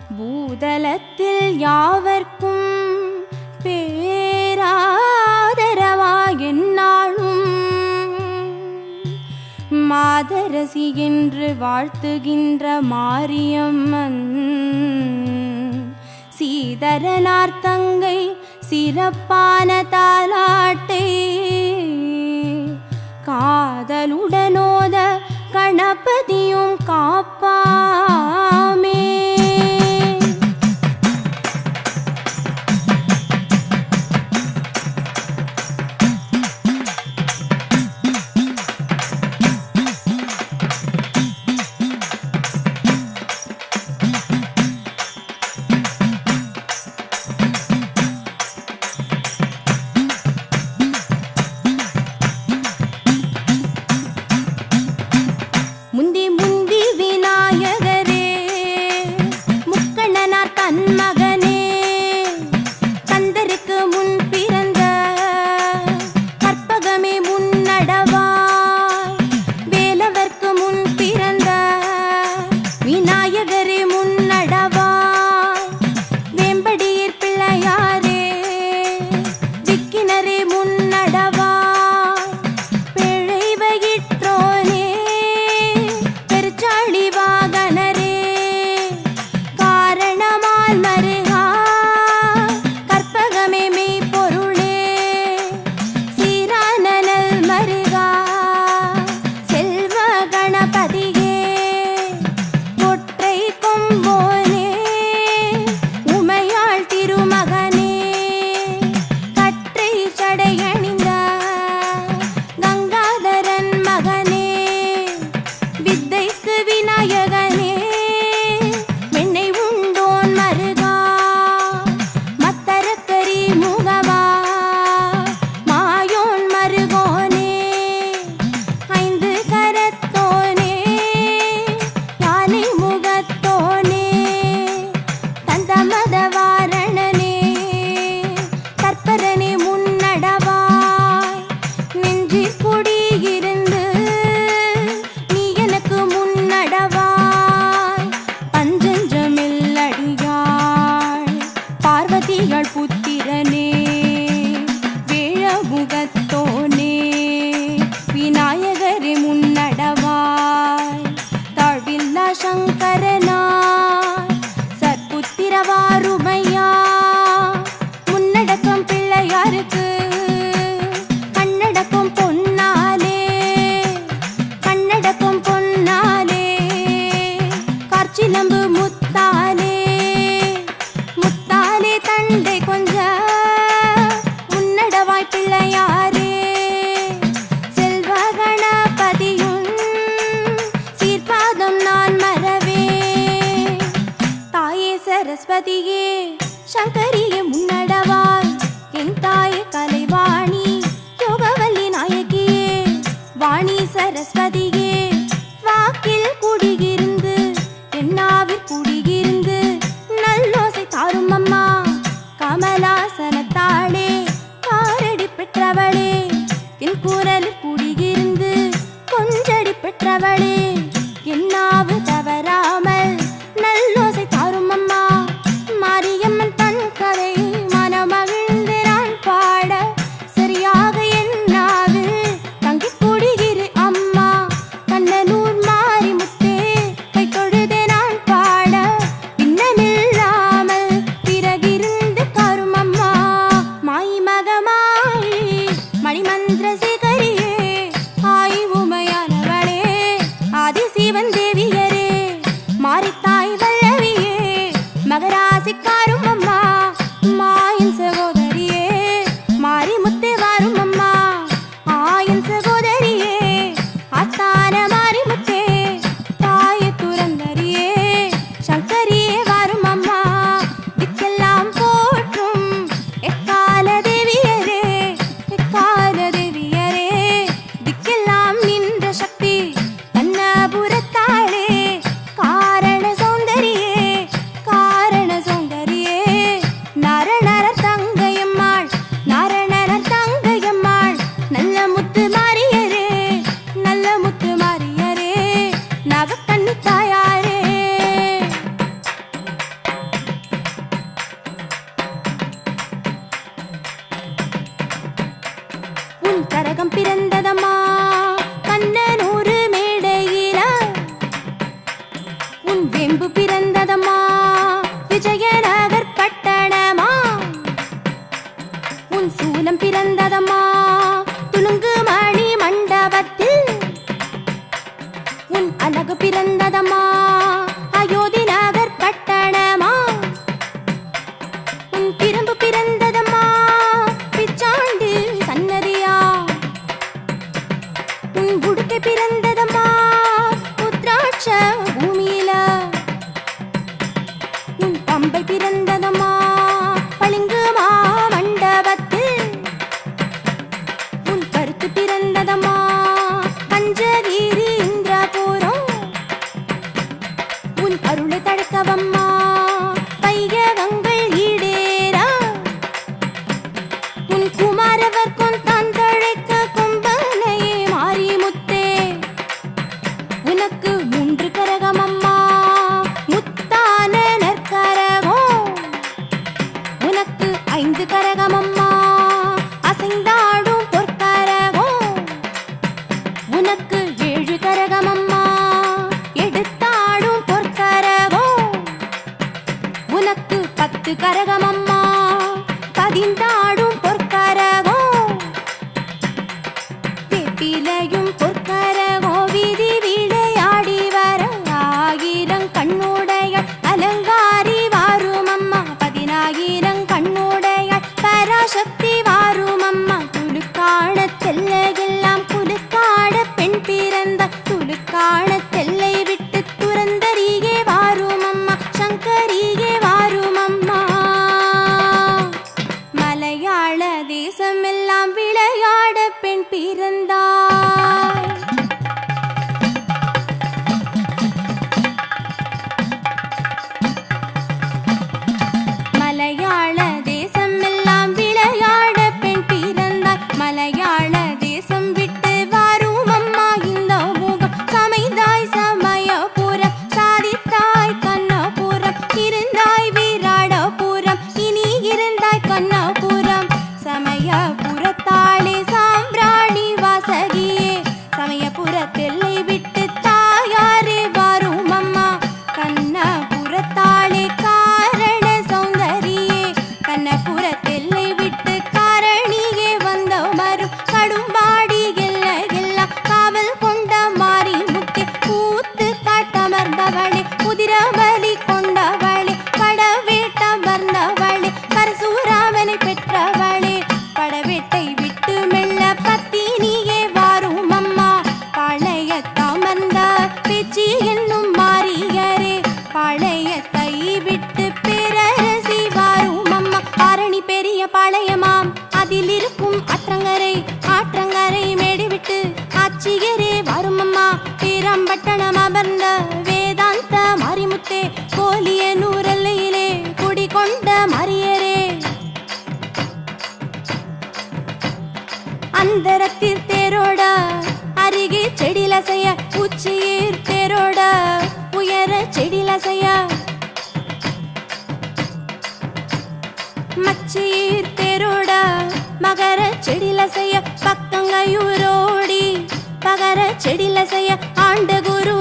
பூதலத்தில் யாவர்க்கும் பேராதரவாயின்னாலும் மாதரசி என்று வாழ்த்துகின்ற மாரியம்மன் சீதரனார் தங்கை சிறப்பான தாலாட்டை காதலுடனோத கணபதியும் காப்பாமே. அடிகள் புத்த வாணி கரகம் பிறந்த பகர செடில செய்ய பக்கங்கையூரோடி பகர செடில செய்ய ஆண்ட குரு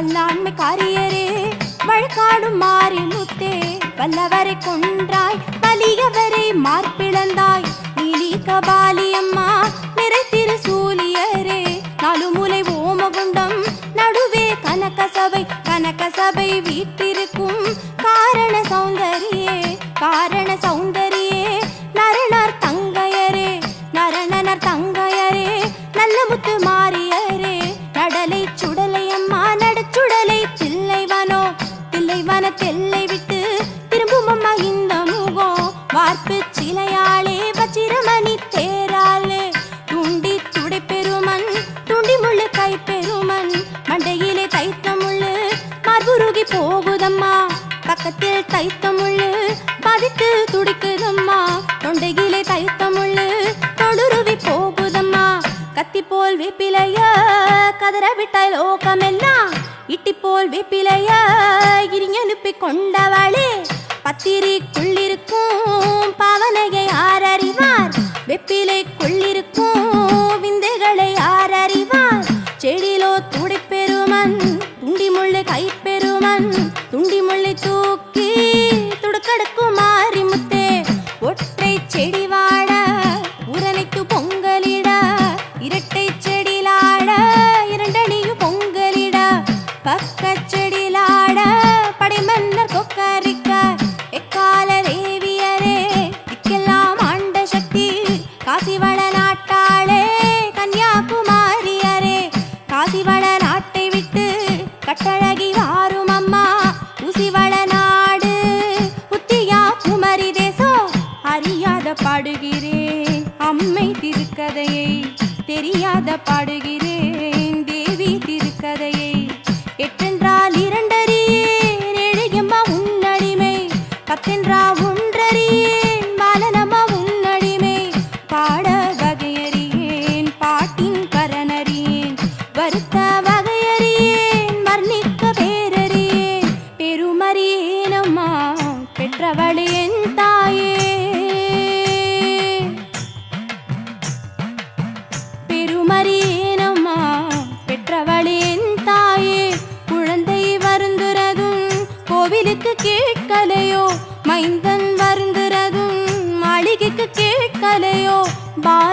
வல்லாண்மை காரியரே வழக்காடும் மாறி முத்தே வல்லவரை கொன்றாய் பலியவரை மார்பிழந்தாய். நீலி கபாலி அம்மா நிறைத்திரு சூலியரே நாலு முலை ஓமகுண்டம் நடுவே கனகசபை கனகசபை வீட்டு வச்சிரமணி தேராலே துண்டி துடைப்பெருமன் துண்டி முள்ளு கைப்பெருமன். மண்டையிலே தைத்த முள்ளு மார்புருகி போகுதம்மா. பக்கத்தில் தைத்த முள்ளு பதித்து துடிக்குதம்மா. தொண்டையிலே தைத்த முள்ளு தொடுருவி போகுதம்மா. கத்தி போல் வேப்பிலைய கதற விட்டாய் லோகமெல்லாம் இட்டி போல் வேப்பிலைய இறிஞ்சனுப்பி கொண்டவளே பத்திரிக்குள்ளிருக்கும் பெற்றவளே என் பெருமறியேனம்மா பெற்றவளே தாயே. குழந்தை வருந்துறதும் கோவிலுக்கு கேட்கலையோ? மைந்தன் வருந்துறதும் மாளிகைக்கு கேட்கலையோ? பா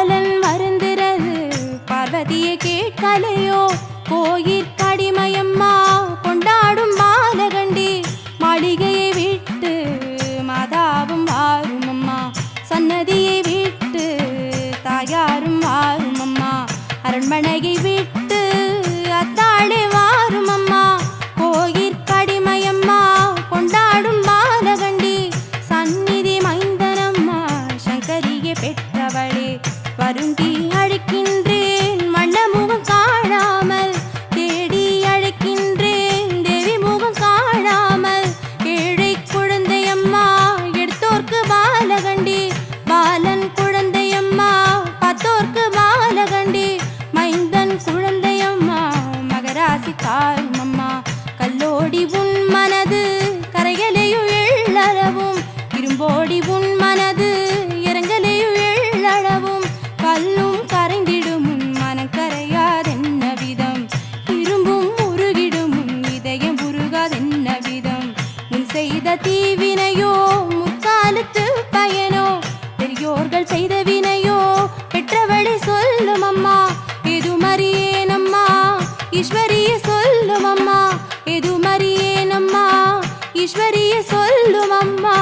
ஈஸ்வரிய சொல்லும் அம்மா.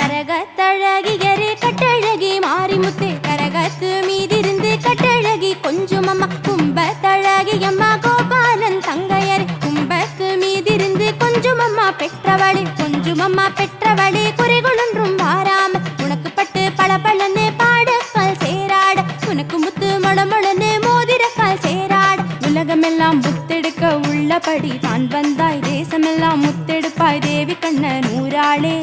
கரகத்தழகியரே கட்டழகி மாரிமுத்தே கரகத்து மீதிருந்து கட்டழகி கொஞ்சம் அம்மா. கும்பத்தழகி அம்மா கோபாலன் தங்கையர் கும்பக்கு மீதிருந்து கொஞ்சம் அம்மா. பெற்றவளே கொஞ்சம் அம்மா. பெற்றவளே குறைகளொன்றும் வாராம உனக்கு பட்டு பல பளபளன்னு பாடக்கால் சேராட. உனக்கு முத்து மொளமொளன்னு மோதிரக்கால் சேராட. உலகமெல்லாம் புத்தெடுக்க உள்ளபடி தான் வந்த தேசமெல்லாம் முத்தெடுப்பாய் தேவி கண்ண நூறாளே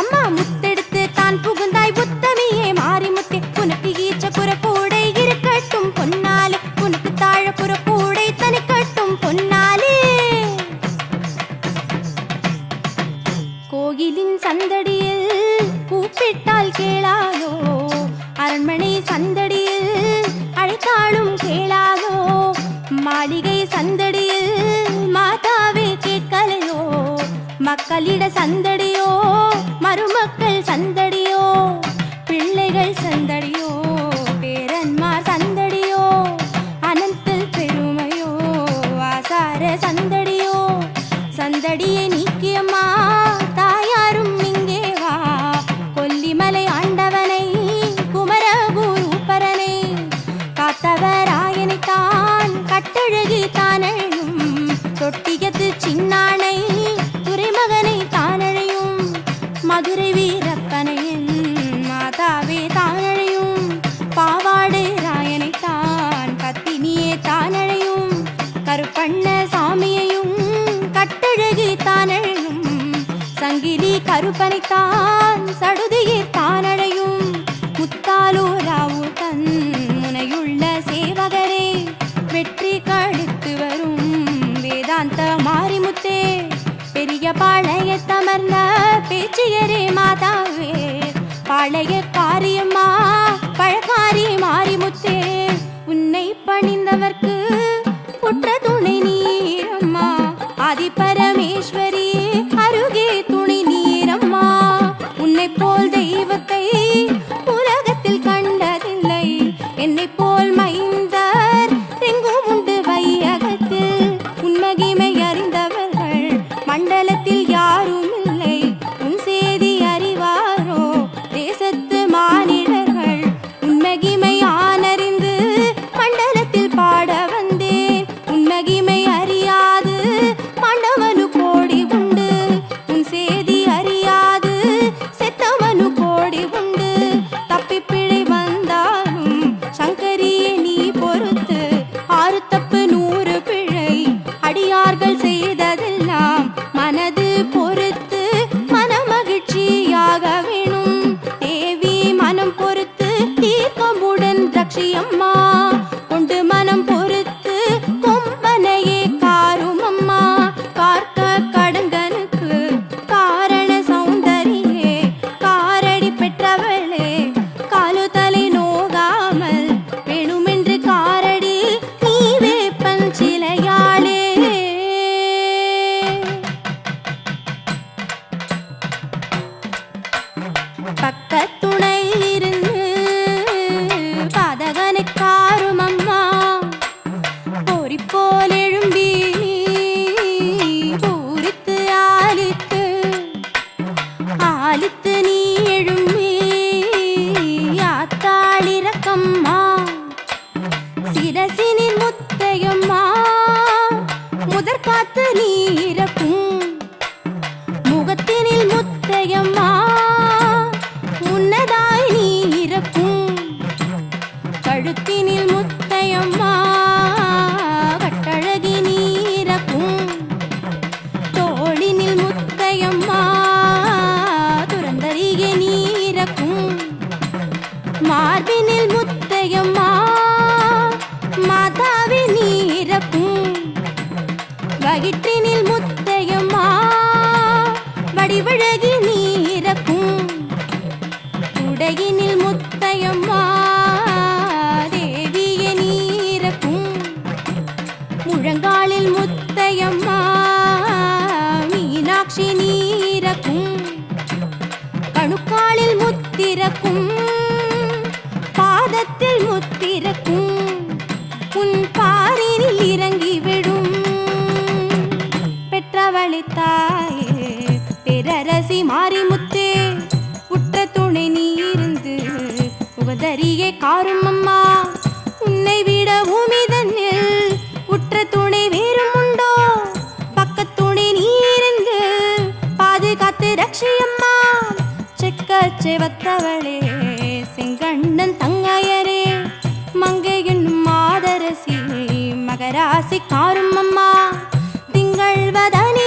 அம்மா முத்தெடுத்து தான் புகுந்தாய் உத்தமியே. மாறி முத்தே உனக்கு ஈச்ச குற கூடை இருக்கட்டும் பொன்னாலே. உனக்கு தாழ குற கூடை தனிக்கட்டும் பொன்னாலே. கோயிலின் சந்தடியில் கூப்பிட்டால் கேளாதோ? அரண்மனை சந்தடியில் அழைத்தாலும் கேளாதோ? மாளிகை சந்தடி மக்களிட சந்தடியோ மருமக்கள் சந்தடியோ பிள்ளைகள் சந்தடியோ பேரன்மார் சந்தடியோ அனந்தல் பெருமையோ ஆசார சந்தடியோ சந்தடியை நீக்கியம்மா தாயாரும் இங்கே வா கொல்லிமலை ஆண்டவனை குமரகுருப்பரனை காத்தவராயனை தான் கட்டழகி தானும் தொட்டியத்து சின்னான் கருப்பனைத்தான் சடுதியே தானடையும் முத்தாலூராவு தன் முனையுள்ள சேவகரே. வெற்றி கழித்து வரும் வேதாந்த மாரிமுத்தே. பெரிய பாளைய தமர்ந்த பேச்சியரே மாதாவே. பாளைய காரியம்மா பழக்காரி மாரிமுத்தே. உன்னை பணிந்தவர்க்கு புற்ற துணை நீரம்மா. ஆதி பரமேஸ்வரி உன்னை போல் பிறரசி மாரிமுத்தே உற்ற துணை நீ இருந்து உகதறியே காரும் அம்மா உன்னை விட பூமி தன்னில் உற்ற துணை வேறும் உண்டோ? பக்கத்துணை நீ இருந்து பாதுகாத்து ரக்ஷியம்மா செக்க செவத்தவளே செங்கண்ணன் தங்கையரே. மங்கை என்னும் மாதரசி மகராசி காரும் அம்மா திங்கள் வதனி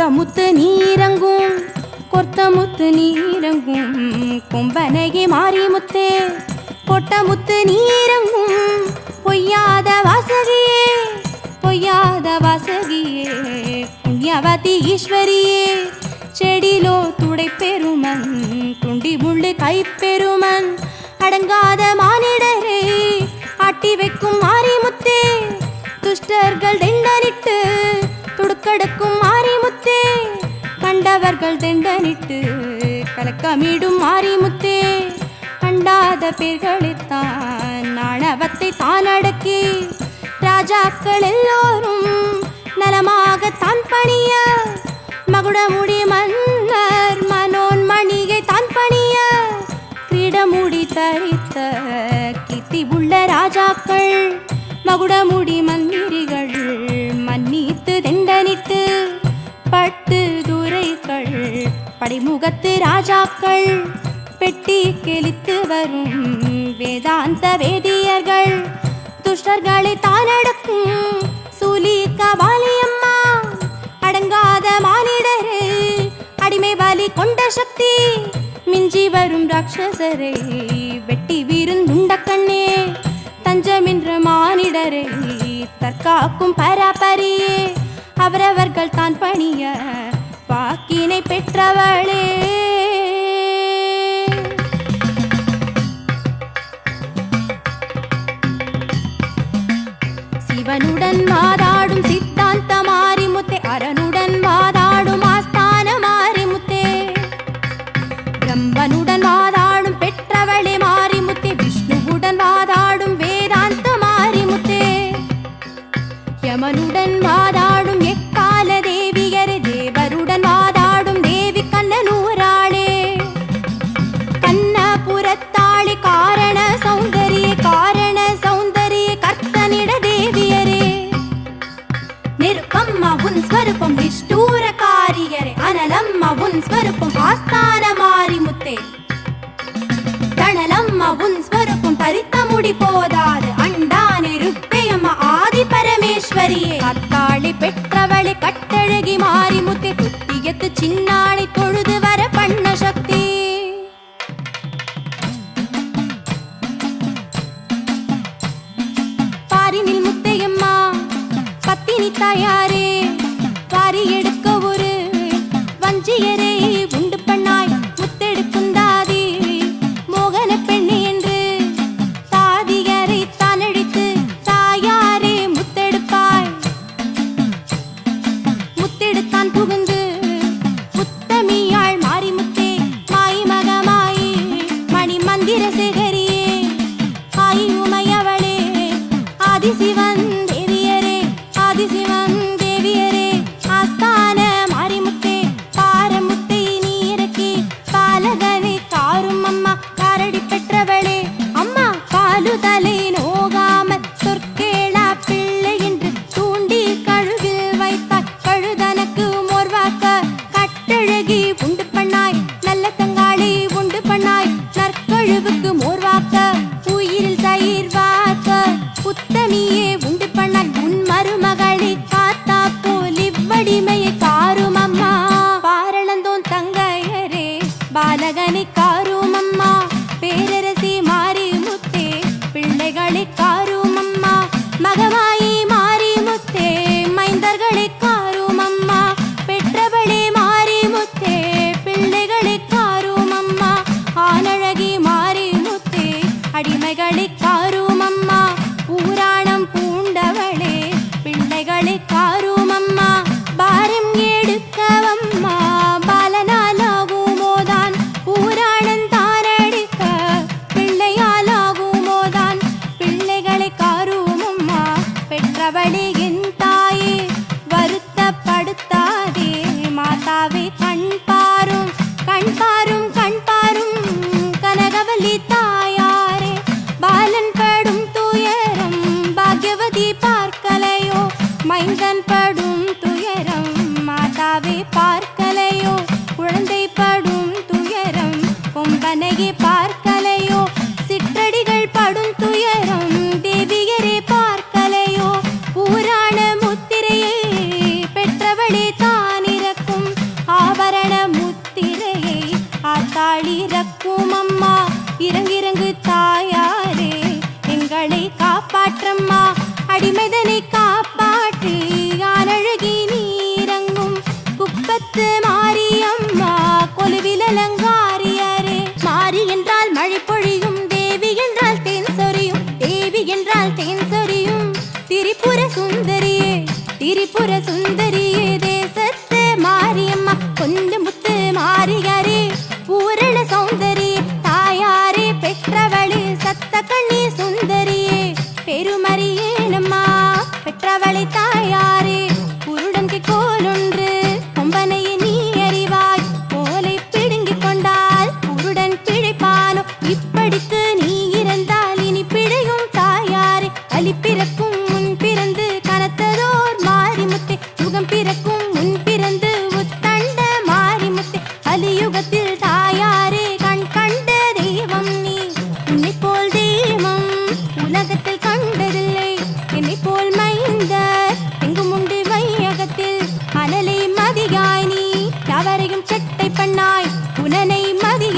கொத்தமுத்து நீரங்கும் கொத்தமுத்து நீரங்கும் கொம்பனகி மாறி முத்தே. பொட்ட நீரங்கும் பொய்யாத வாசகியே பொய்யாத வாசகியே புண்ணியவதி ஈஸ்வரியே. செடிலோ துடை பெருமன் துண்டி முள்ளு கைப்பெருமன் அடங்காத மானிடரை ஆட்டி வைக்கும் மாரிமுத்தே துஷ்டர்கள் தெண்டனிட்டு துடுக்கடுக்கும் மாறி கண்டவர்கள் தெண்டனிட்டு கலக்கமிடும் மாரிமுத்தே கண்டாத பேர்களைத்தான் நாணவத்தை தான் அடக்கி ராஜாக்கள் எல்லோரும் நலமாகத்தான் பணிய மகுடமுடி மன்னர் மனோன்மணியை தான் பணிய கிரீடமுடி தரித்த கீர்த்தி உள்ள ராஜாக்கள் மகுடமுடி மந்திரிகள் மன்னித்து தெண்டனிட்டு பட்டு துரைகள் படிமுகத்து ராஜாக்கள் பெட்டி கெளித்து வரும் வேதாந்த வேதியர்கள். துஷ்டர்களை தானடக்கும் சூலி கபாலியம்மா அடங்காத மானிடரே அடிமை பலி கொண்ட சக்தி. மிஞ்சி வரும் ராட்சசரை வெட்டி வீருந்துண்ட கண்ணே தஞ்சமின்ற மானிடரை தற்காக்கும் பராபரியே. அவரவர்கள் தான் பணிய பாக்கினை பெற்றவளே. சிவனுடன் மாதாடும் சித்த திரிபுர சுந்தரியே திரிபுர சுந்தரியே. யாவரையும் சட்டை பண்ணாய் புனனை மதி